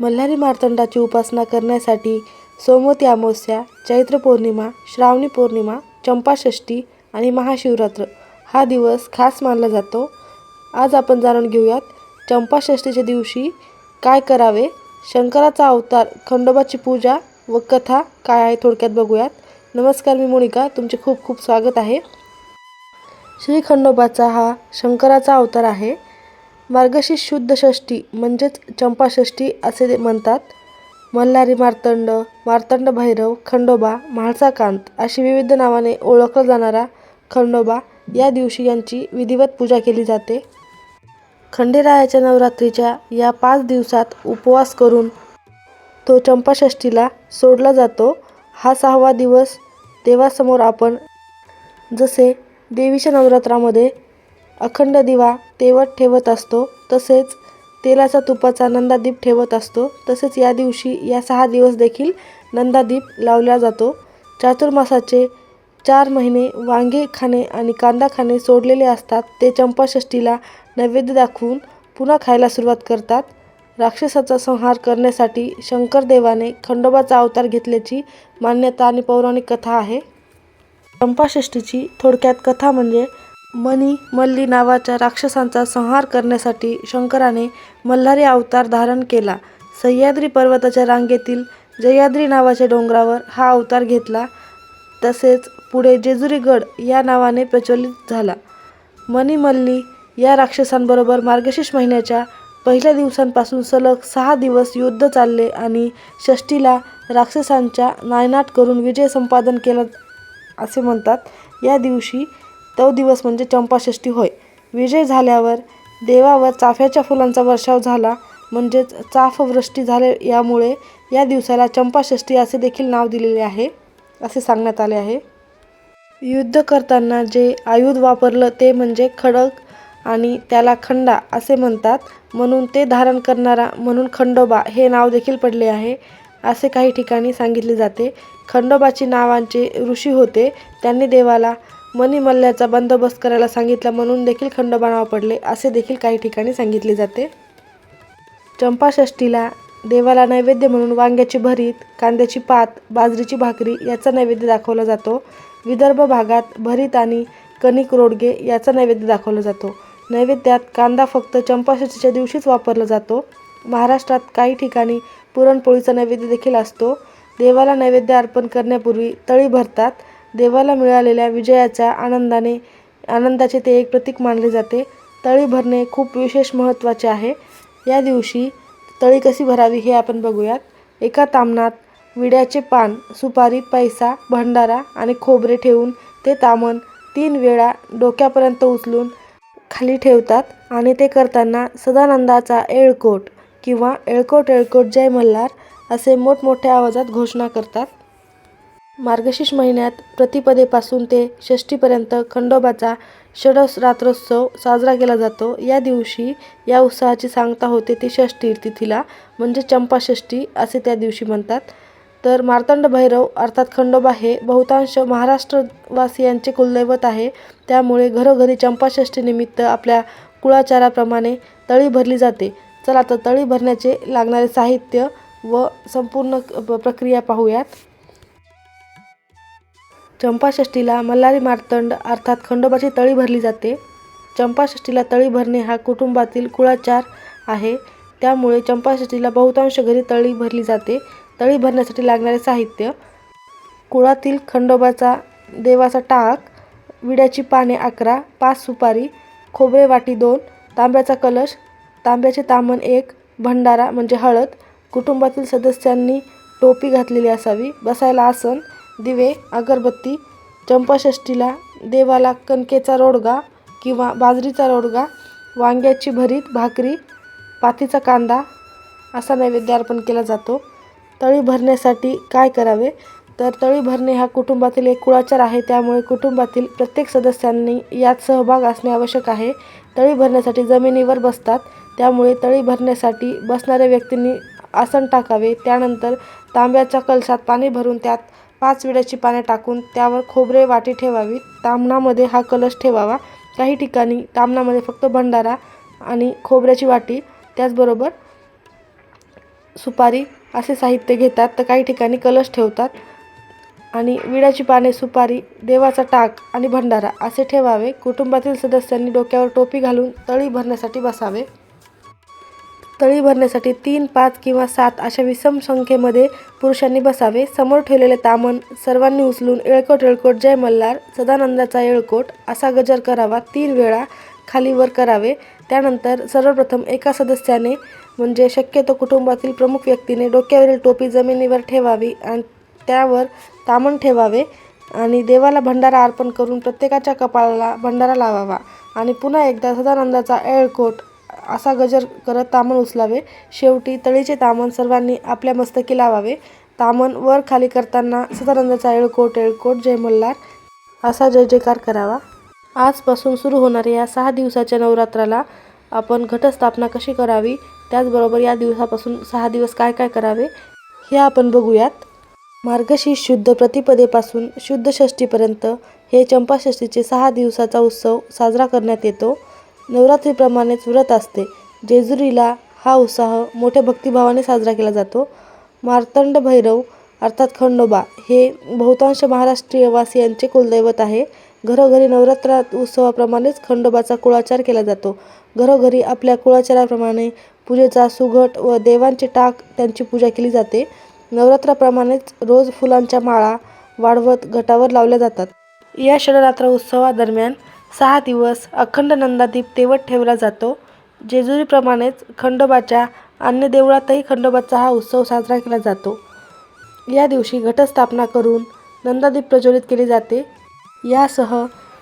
मल्हारी मार्तंडाची उपासना करण्यासाठी सोमवती अमावस्या चैत्र पौर्णिमा श्रावणी पौर्णिमा चंपाषष्ठी आणि महाशिवरात्र हा दिवस खास मानला जातो. आज आपण जाणून घेऊयात चंपाषष्ठीच्या दिवशी काय करावे शंकराचा अवतार खंडोबाची पूजा व कथा काय आहे थोडक्यात बघूयात. नमस्कार मी मोनिका तुमचे खूप खूप स्वागत आहे. श्री खंडोबाचा हा शंकराचा अवतार आहे. मार्गशीर्ष शुद्ध षष्टी म्हणजेच चंपाषष्ठी असे म्हणतात. मल्हारी मार्तंड मार्तंड भैरव खंडोबा म्हाळसाकांत अशी विविध नावाने ओळखला जाणारा खंडोबा या दिवशी यांची विधिवत पूजा केली जाते. खंडेरायाच्या नवरात्रीच्या या पाच दिवसात उपवास करून तो चंपाषष्ठीला सोडला जातो. हा सहावा दिवस देवासमोर आपण जसे देवीच्या नवरात्रामध्ये अखंड दिवा तेवत ठेवत असतो तसेच तेलाचा तुपाचा नंदादीप ठेवत असतो तसेच या दिवशी या सहा दिवस देखील नंदादीप लावला जातो. चातुर्मासाचे चार महिने वांगे खाणे आणि कांदा खाणे सोडलेले असतात ते चंपाषष्ठीला नैवेद्य दाखवून पुन्हा खायला सुरुवात करतात. राक्षसाचा संहार करण्यासाठी शंकरदेवाने खंडोबाचा अवतार घेतल्याची मान्यता आणि पौराणिक कथा आहे. चंपाषष्ठीची थोडक्यात कथा म्हणजे मणी मल्ली नावाच्या राक्षसांचा संहार करण्यासाठी शंकराने मल्हारी अवतार धारण केला. सह्याद्री पर्वताच्या रांगेतील जयाद्री नावाच्या डोंगरावर हा अवतार घेतला. तसेच पुढे जेजुरीगड या नावाने प्रचलित झाला. मणी मल्ली या राक्षसांबरोबर मार्गशीर्ष महिन्याच्या पहिल्या दिवसांपासून सलग सहा दिवस युद्ध चालले आणि षष्टीला राक्षसांच्या नायनाट करून विजय संपादन केला असे म्हणतात. या दिवशी तो दिवस म्हणजे चंपाषष्ठी होय. विजय झाल्यावर देवावर चाफ्याच्या फुलांचा वर्षाव झाला. म्हणजेच चाफवृष्टी झाले यामुळे या दिवसाला चंपाषष्ठी असे देखील नाव दिलेले आहे असे सांगण्यात आले आहे. युद्ध करताना जे आयुध वापरलं ते म्हणजे खडक आणि त्याला खंडा असे म्हणतात. म्हणून ते धारण करणारा म्हणून खंडोबा हे नाव देखील पडले आहे असे काही ठिकाणी सांगितले जाते. खंडोबाची नावांचे ऋषी होते. त्यांनी देवाला मणिमल्ल्याचा बंदोबस्त करायला सांगितला म्हणून देखील खंडोबा पडले. असे देखील काही ठिकाणी सांगितले जाते. चंपाषष्ठीला देवाला नैवेद्य म्हणून वांग्याची भरीत कांद्याची पात बाजरीची भाकरी याचा नैवेद्य दाखवला जातो. विदर्भ भागात भरीत आणि कणिक रोडगे याचा नैवेद्य दाखवला जातो. नैवेद्यात कांदा फक्त चंपाषष्ठीच्या दिवशीच वापरला जातो. महाराष्ट्रात काही ठिकाणी पुरणपोळीचा नैवेद्य देखील असतो. देवाला नैवेद्य अर्पण करण्यापूर्वी तळी भरतात. देवाला मिळालेल्या विजयाच्या आनंदाने आनंदाचे ते एक प्रतीक मानले जाते. तळी भरणे खूप विशेष महत्त्वाचे आहे. या दिवशी तळी कशी भरावी हे आपण बघूयात. एका तामणात विड्याचे पान सुपारी पैसा भंडारा आणि खोबरे ठेवून ते तामण तीन वेळा डोक्यापर्यंत उचलून खाली ठेवतात आणि ते करताना सदानंदाचा एळकोट किंवा एळकोट एळकोट जय मल्हार असे मोठमोठ्या आवाजात घोषणा करतात. मार्गशीर्ष महिन्यात प्रतिपदेपासून ते षष्टीपर्यंत खंडोबाचा षडस रात्रोत्सव साजरा केला जातो. या दिवशी या उत्सवाची सांगता होते ती षष्टी तिथीला म्हणजे चंपाषष्ठी असे त्या दिवशी म्हणतात. तर मार्तंड भैरव अर्थात खंडोबा हे बहुतांश महाराष्ट्रवासियांचे कुलदैवत आहे. त्यामुळे घरोघरी चंपाषष्ठीनिमित्त आपल्या कुळाचाराप्रमाणे तळी भरली जाते. चला तर तळी भरण्याचे लागणारे साहित्य व संपूर्ण प्रक्रिया पाहूयात. चंपाषष्ठीला मल्हारी मार्तंड अर्थात खंडोबाची तळी भरली जाते. चंपाषष्ठीला तळी भरणे हा कुटुंबातील कुळाचार आहे. त्यामुळे चंपाषष्ठीला बहुतांश घरी तळी भरली जाते. तळी भरण्यासाठी लागणारे साहित्य कुळातील खंडोबाचा देवाचा टाक विड्याची पाने अकरा पाच सुपारी खोबरे वाटी दोन तांब्याचा कलश तांब्याचे तामण एक भंडारा म्हणजे हळद कुटुंबातील सदस्यांनी टोपी घातलेली असावी बसायला आसन दिवे अगरबत्ती चंपाषष्ठीला देवाला कणकेचा रोडगा किंवा बाजरीचा रोडगा वांग्याची भरीत भाकरी पातीचा कांदा असा नैवेद्य अर्पण केला जातो. तळी भरण्यासाठी काय करावे? तर तळी भरणे हा कुटुंबातील एक कुळाचार आहे. त्यामुळे कुटुंबातील प्रत्येक सदस्यांनी यात सहभाग असणे आवश्यक आहे. तळी भरण्यासाठी जमिनीवर बसतात. त्यामुळे तळी भरण्यासाठी बसणाऱ्या व्यक्तींनी आसन टाकावे. त्यानंतर तांब्याच्या कलशात पाणी भरून त्यात पाच विड्याची पाने टाकून त्यावर खोबरे वाटी ठेवावी तामणामध्ये हा कलश ठेवावा. काही ठिकाणी तामणामध्ये फक्त भंडारा आणि खोबऱ्याची वाटी त्याचबरोबर सुपारी असे साहित्य घेतात. तर काही ठिकाणी कलश ठेवतात आणि विड्याची पाने सुपारी देवाचा टाक आणि भंडारा असे ठेवावे. कुटुंबातील सदस्यांनी डोक्यावर टोपी घालून तळी भरण्यासाठी बसावे. तळी भरण्यासाठी तीन पाच किंवा सात अशा विषम संख्येमध्ये पुरुषांनी बसावे. समोर ठेवलेले तामण सर्वांनी उचलून येळकोट येळकोट जय मल्हार सदानंदाचा येळकोट असा गजर करावा. तीन वेळा खाली वर करावे. त्यानंतर सर्वप्रथम एका सदस्याने म्हणजे शक्यतो कुटुंबातील प्रमुख व्यक्तीने डोक्यावरील टोपी जमिनीवर ठेवावी आणि त्यावर तामण ठेवावे आणि देवाला भंडारा अर्पण करून प्रत्येकाच्या कपाळाला भंडारा लावावा. आणि पुन्हा एकदा सदानंदाचा येळकोट असा गजर करत तामण उचलावे. शेवटी तळीचे तामण सर्वांनी आपल्या मस्तकी लावावे. तामण वर खाली करताना सदानंदाचा येळकोट येळकोट जय मल्हार. असा जय जयकार करावा. आजपासून सुरू होणाऱ्या या सहा दिवसाच्या नवरात्राला आपण घटस्थापना कशी करावी? त्याचबरोबर या दिवसापासून सहा दिवस काय काय करावे? हे आपण बघूयात. मार्गशीर्ष शुद्ध प्रतिपदेपासून शुद्ध षष्टीपर्यंत हे चंपाषष्टीचे सहा दिवसाचा उत्सव साजरा करण्यात येतो. नवरात्रीप्रमाणेच व्रत असते. जेजुरीला हा उत्साह मोठ्या भक्तिभावाने साजरा केला जातो. मार्तंड भैरव अर्थात खंडोबा हे बहुतांश महाराष्ट्रीयवासियांचे कुलदैवत आहे. घरोघरी नवरात्रात उत्सवाप्रमाणेच खंडोबाचा कुळाचार केला जातो. घरोघरी आपल्या कुळाचाराप्रमाणे पूजेचा सुघट व देवांचे टाक त्यांची पूजा केली जाते. नवरात्राप्रमाणेच रोज फुलांच्या माळा वाढवत घटावर लावल्या जातात. या षडरात्र उत्सवादरम्यान सहा दिवस अखंड नंदादीप तेवत ठेवला जातो. जेजुरीप्रमाणेच खंडोबाच्या अन्य देवळातही खंडोबाचा हा उत्सव साजरा केला जातो. या दिवशी घटस्थापना करून नंदादीप प्रज्वलित केली जाते. यासह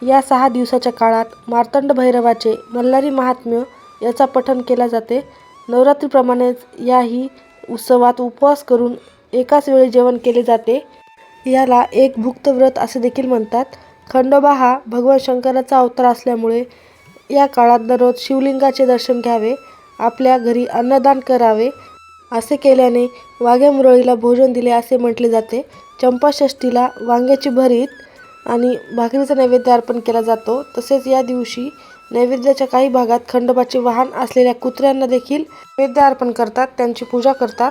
या सहा दिवसाच्या काळात मार्तंड भैरवाचे मल्हारी महात्म्य याचा पठण केला जाते. नवरात्रीप्रमाणेच याही उत्सवात उपवास करून एकाच वेळी जेवण केले जाते. याला एक भुक्त व्रत असे देखील म्हणतात. खंडोबा हा भगवान शंकराचा अवतार असल्यामुळे या काळात दररोज शिवलिंगाचे दर्शन घ्यावे आपल्या घरी अन्नदान करावे असे केल्याने वाघ्या मुरळीला भोजन दिले असे म्हटले जाते. चंपाषष्ठीला वांग्याची भरीत आणि भाकरीचा नैवेद्य अर्पण केला जातो. तसेच या दिवशी नैवेद्याच्या काही भागात खंडोबाचे वाहन असलेल्या कुत्र्यांना देखील नैवेद्य अर्पण करतात त्यांची पूजा करतात.